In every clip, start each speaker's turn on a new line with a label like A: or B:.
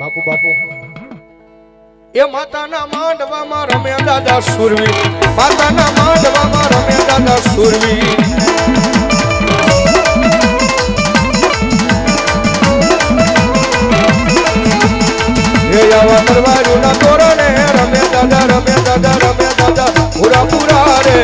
A: બાપુ બાપુ. એ માતાના માંડવામાં રમે દાદા સુરવી. માતાના માંડવામાં રમે દાદા સુરવી. રમે દાદા રમે દાદા રમે દાદા. પૂરા પૂરા રે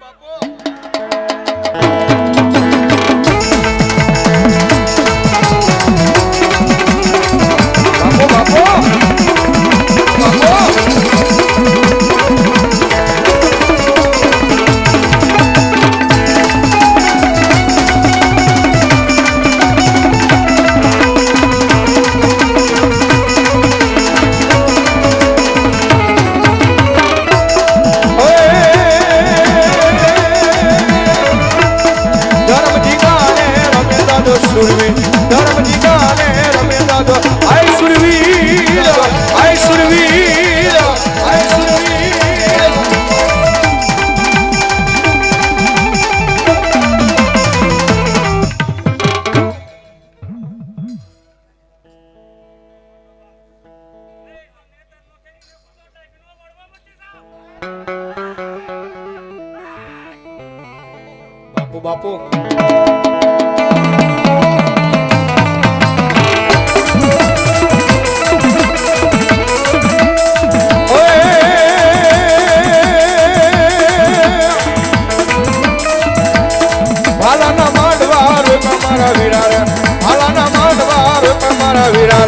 A: બાપુ. விழா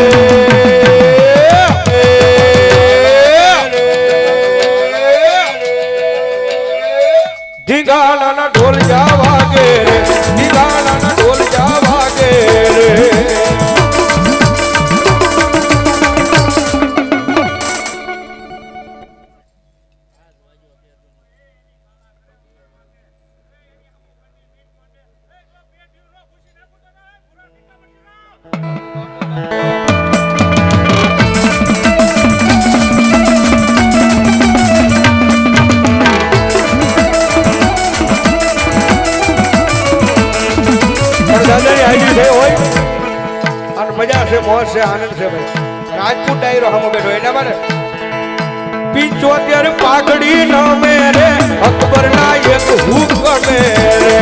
A: Hey. મજા છે, આનંદ છે ભાઈ. રાજપૂત ડાયરો હમો બેઠો, એના માટે. પિંચોતેર પાઘડી ન મેરે અકબર ના એક હુક મેરે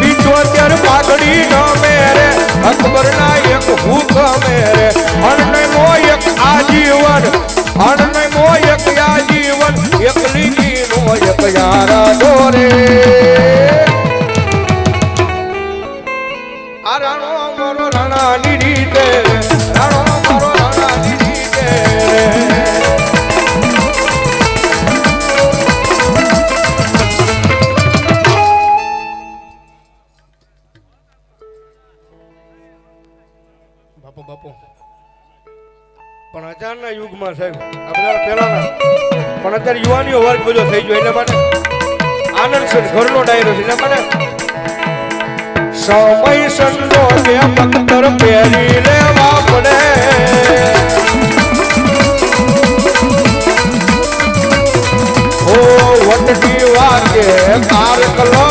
A: પિંચોતેર પાઘડી ન મેરે અકબર ના એક હુક મેરે અણને સંતો કે લેવા પડે ઓ વટકી કાર કલોડી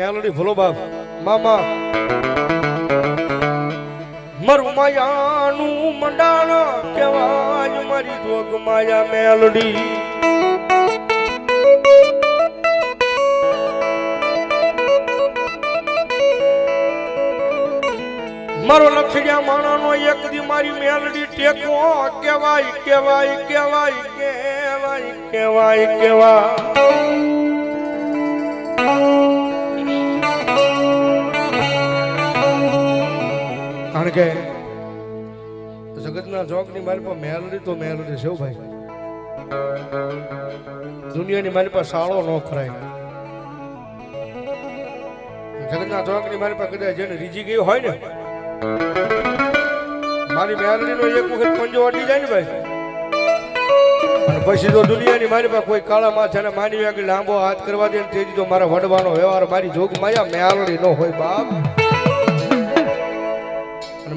A: મેલડી ભૂલો બાપ મામા મારું માયાનું મંડાણ કેવાય મારી જોગ માયા મેલડી. મારો લખડ્યા માણાનો એક દી મારી મેલડી ટેકો. કેવાય કેવાય કેવાય કેવાય કેવાય કેવાય કારણ કે જગતના જોગની મારી પાસે મેલડી તો મેલડી છે ભાઈ. દુનિયાની મારી પાસે સાળો ન ખરાય. જગતના જોગની મારી પાસે કદાચ જેને રીજી ગયું હોય ને, મારી મેલડીનો એક વખત પંજો અડી જાય ને ભાઈ. પછી જો દુનિયાની મારી પાસે કોઈ કાળા માથાને માની આગળ લાંબો હાથ કરવા દે ને તેથી તો મારા વડવાનો વ્યવહાર મારી જોગ માયા મેલડી નો હોય બાપ.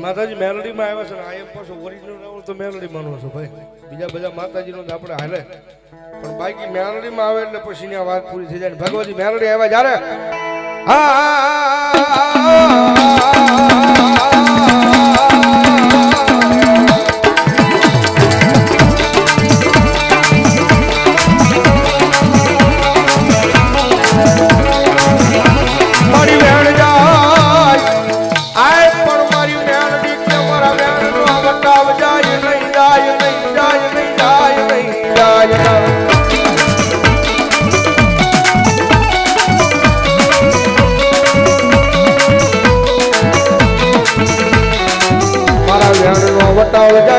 A: માતાજી મેલોડીમાં આવ્યા છે આ એમ પાછો ઓરિજિનલ તો મેલડી માનવો છો ભાઈ. બીજા બધા માતાજીનો આપણે હાલે. પણ બાકી મેલોડીમાં આવે એટલે પછી આ વાત પૂરી થઈ જાય ભગવતી મેલોડી આવ્યા જ્યારે? મારી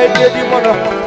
A: મેલડી પણ માને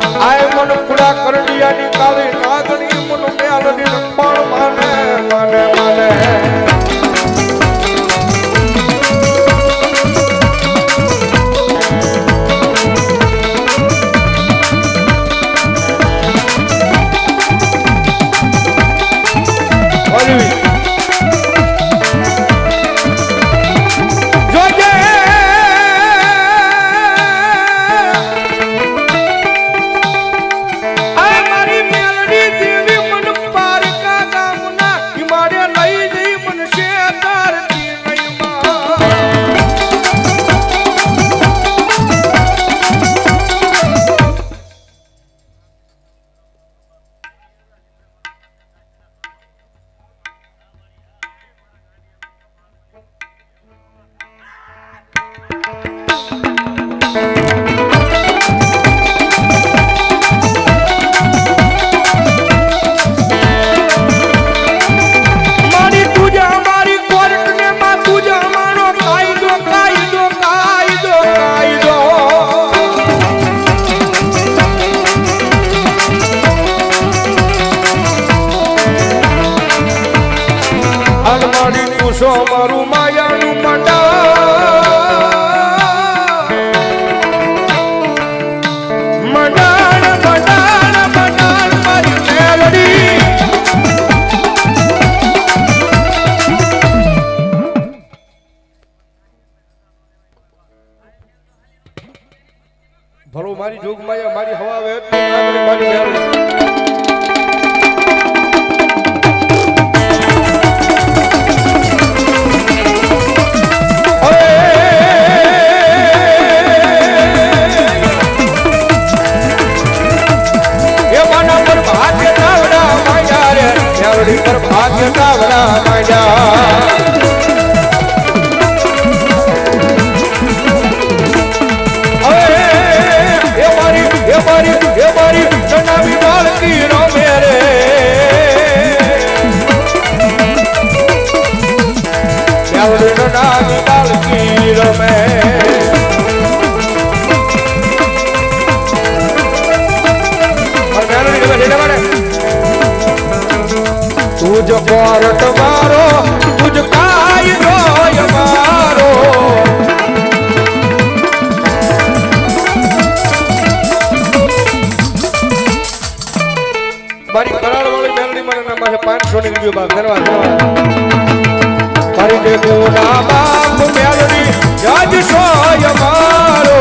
A: ફરી ગુના બાપ મેળવી જજ સોય મારો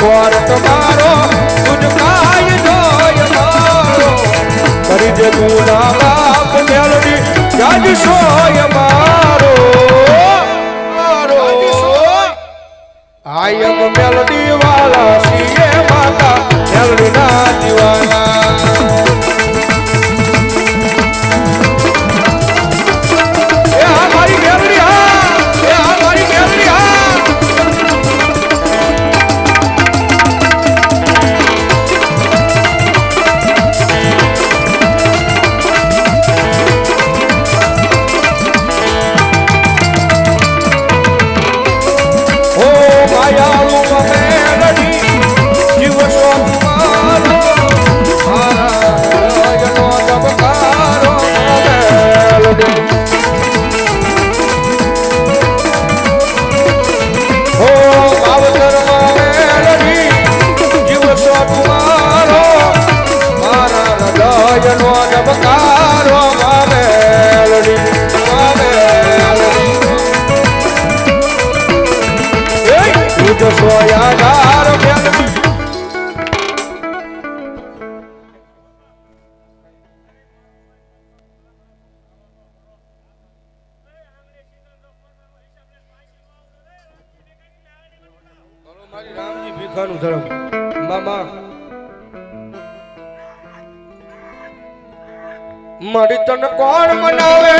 A: કોર તમારો vai a luz. લખવાનું ધરમ. મામા. મારી તને કોણ મનાવે?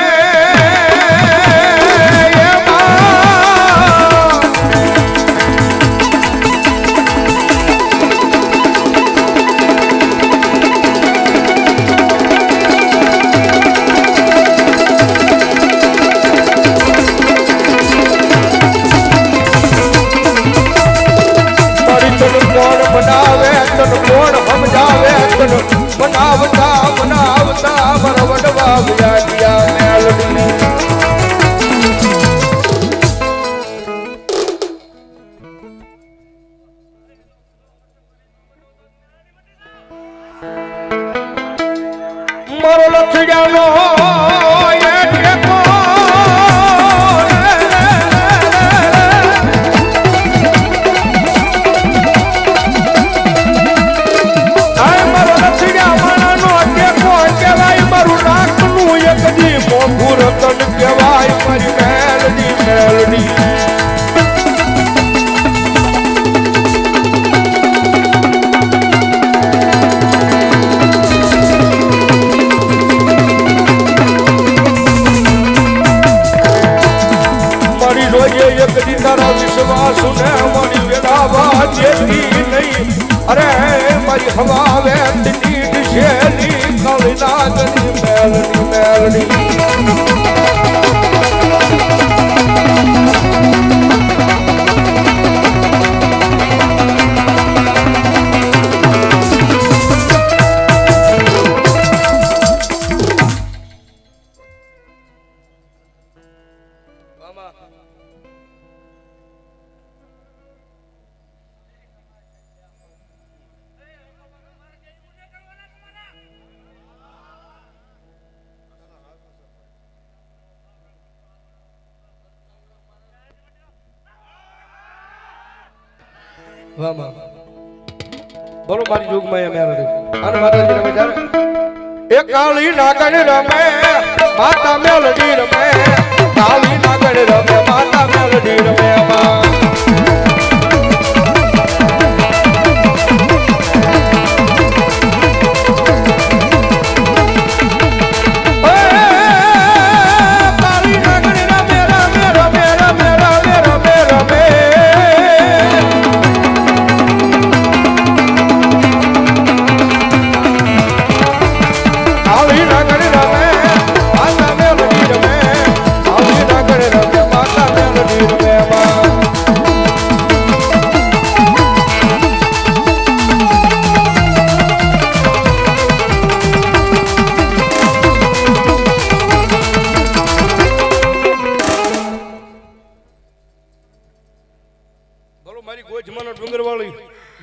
A: સમજાવે તન કોણ સમજાવે તન બનાવતા બનાવતા મરવડવા વિરાડિયા મેલડી. melody બોલો મારી જોગમાં એમ યાર અને માતાજી રમે જ્યારે એ કાળી નાગણ રમે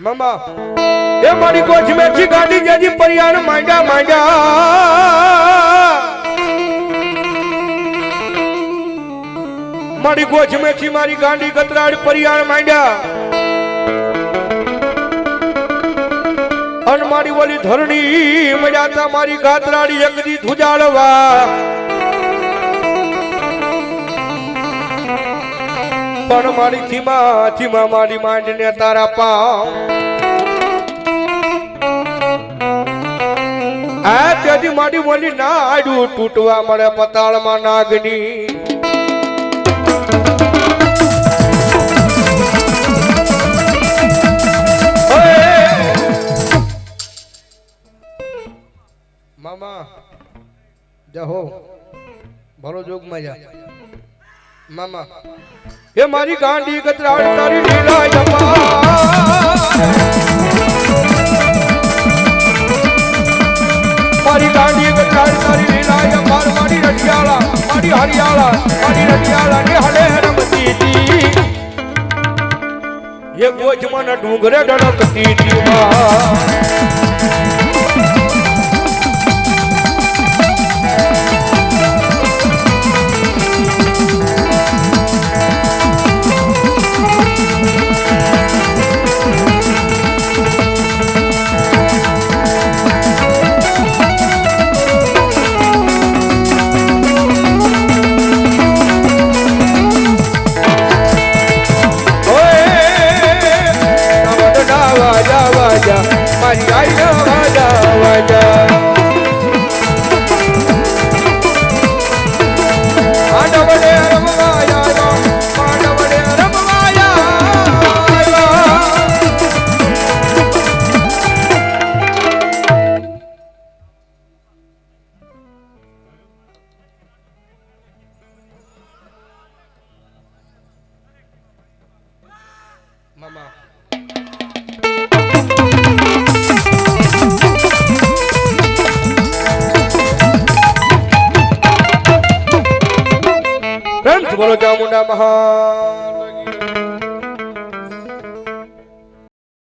A: મામા એ મારી કોચ મેચી ગાડી જેજી પરિયાણ માંડ્યા માંડ્યા. મારી કોચ મેચી મારી ગાંડી ગતરાડ પરિયાણ માંડ્યા. અન મારી ઓલી ધરણી મજાતા મારી ગાતરાડી એકદી ધુજાડવા પણ મારી થીમા થીમા મારી માંડને તારા પાવ આ ત્યાંથી મારી મોલી ના આડું તૂટવા મળે પતાળમાં નાગની! મામા જહો ભલો જોગમાં જા. મામા. એ મારી ગાંડી કતરાડ તારી લીલા જપા મારી ગાંડી કતરાડ તારી લીલા જપા મારી રટિયાળા મારી હરિયાળા મારી રટિયાળા ને હલે રમતી તી એ ગોજ મને ડુંગરે ડળકતી તી नमः